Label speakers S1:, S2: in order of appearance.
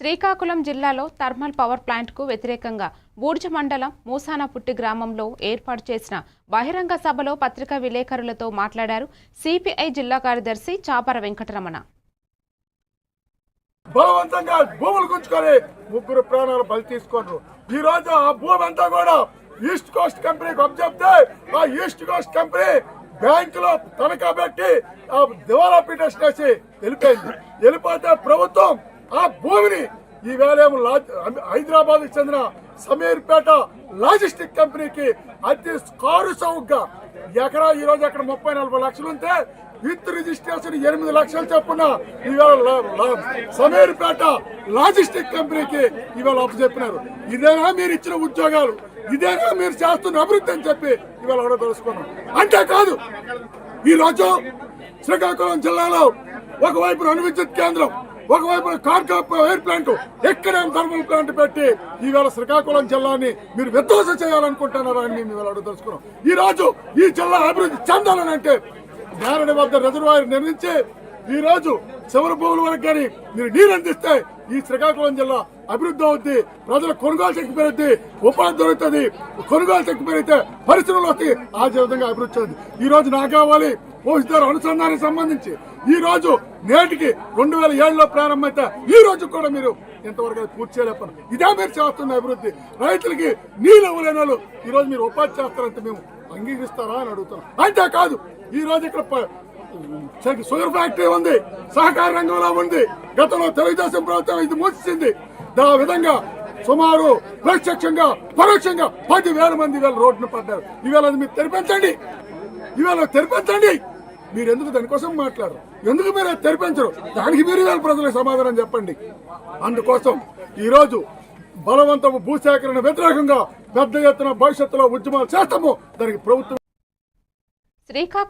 S1: శ్రీకాకుళం జిల్లాలో thermal power ప్లాంట్కు వ్యతిరేకంగా బూర్జ మండలం మూసానపుట్టి గ్రామంలో ఏర్పాటు చేసిన బహిరంగ సభలో పత్రికా విలేకరులతో మాట్లాడారు సిపిఐ జిల్లా కార్యదర్శి చాపర వెంకటరమణ.
S2: బలవంతంగా భూములు గుంజుకొని ముగ్గురు ప్రాణాలు బలి తీసుకున్నారు ఈ రోజు ఆ భూమి అంతా కూడా ఈస్ట్ కోస్ట్ కంపెనీకి అప్పచెప్తే ఆ ఈస్ట్ కోస్ట్ కంపెనీ బ్యాంకులో తనఖా పెట్టి ఆ దివాలా పిటిషన్ వేసి వెళ్ళిపోయింది. వెళ్ళిపోతే ప్రభుత్వం ఆ భూమిని ఈవేళ హైదరాబాద్ చెందిన సమీర్పేట లాజిస్టిక్ కంపెనీకి అతి కారు సౌగ్గా ఎకరా ఈ రోజు అక్కడ ముప్పై నలభై లక్షలు ఉంటే విత్ రిజిస్ట్రేషన్ ఎనిమిది లక్షలు చెప్పున ఇవాళ సమీర్పేట లాజిస్టిక్ కంపెనీకి ఇవాళ అప్పు చెప్పినారు. ఇదేనా మీరు ఇచ్చిన ఉద్యోగాలు? ఇదేనా మీరు చేస్తున్న అభివృద్ధి అని చెప్పి ఇవాళ కూడా తెలుసుకున్నాం. అంటే కాదు ఈ రోజు శ్రీకాకుళం జిల్లాలో ఒకవైపు అణు విద్యుత్ కేంద్రం ఒకవైపు కార్కా ఎయిర్ ప్లాంట్ ఎక్కడ థర్మల్ ప్లాంట్ పెట్టి ఈవేళ శ్రీకాకుళం జిల్లాని మీరు విధ్వంసం చేయాలనుకుంటున్నారా అని మేము ఇవాళ ఈ రోజు ఈ జిల్లా అభివృద్ధి చెందాలని అంటే నేరడి వద్ద రిజర్వాయర్ నిర్మించి ఈ రోజు చివరి భూముల వరకు కానీ మీరు నీరు అందిస్తే ఈ శ్రీకాకుళం జిల్లా అభివృద్ధి అవుద్ది ప్రజల కొనుగోలు శక్తి పెరుగుద్ది ఉపాధి దొరుకుతుంది. కొనుగోలు శక్తి పెరిగితే పరిశ్రమలు వస్తాయి. ఆ విధంగా అభివృద్ధి చెంది ఈ రోజు నాకు కావాలి పోషిదారు అనుసంధానానికి సంబంధించి ఈ రోజు నేటికి రెండు వేల ఏడులో ప్రారంభమైతే ఈ రోజు కూడా మీరు ఇంతవరకు అది పూర్తి చేయలేకపోయినా. ఇదే మీరు చేస్తున్న అభివృద్ధి. రైతులకి నీళ్ళు ఇవ్వలేని వాళ్ళు ఈ రోజు మీరు ఉపాధి చేస్తారంటే మేము అంగీకరిస్తారా అని అడుగుతున్నాం. అంతేకాదు ఈ రోజు ఇక్కడ షుగర్ ఫ్యాక్టరీ ఉంది సహకార రంగంలో ఉంది. గతంలో తెలుగుదేశం ప్రభుత్వం ఇది మూసింది ఆ విధంగా సుమారు ప్రత్యక్షంగా పరోక్షంగా పది వేల మంది ఇవాళ రోడ్డును పడ్డారు. ఇవాళ అది మీరు తెరిపించండి. ఇవాళ తెరిపించండి. మీరు ఎందుకు దానికోసం మాట్లాడరు? ఎందుకు మీరు తెరిపించరు? దానికి మీరు ఇవాళ ప్రజలకు సమాధానం చెప్పండి. అందుకోసం ఈ రోజు బలవంతము భూసేకరణ వ్యతిరేకంగా పెద్ద ఎత్తున భవిష్యత్తులో ఉద్యమాలు చేస్తాము. దానికి ప్రభుత్వం
S1: శ్రీకాకుళం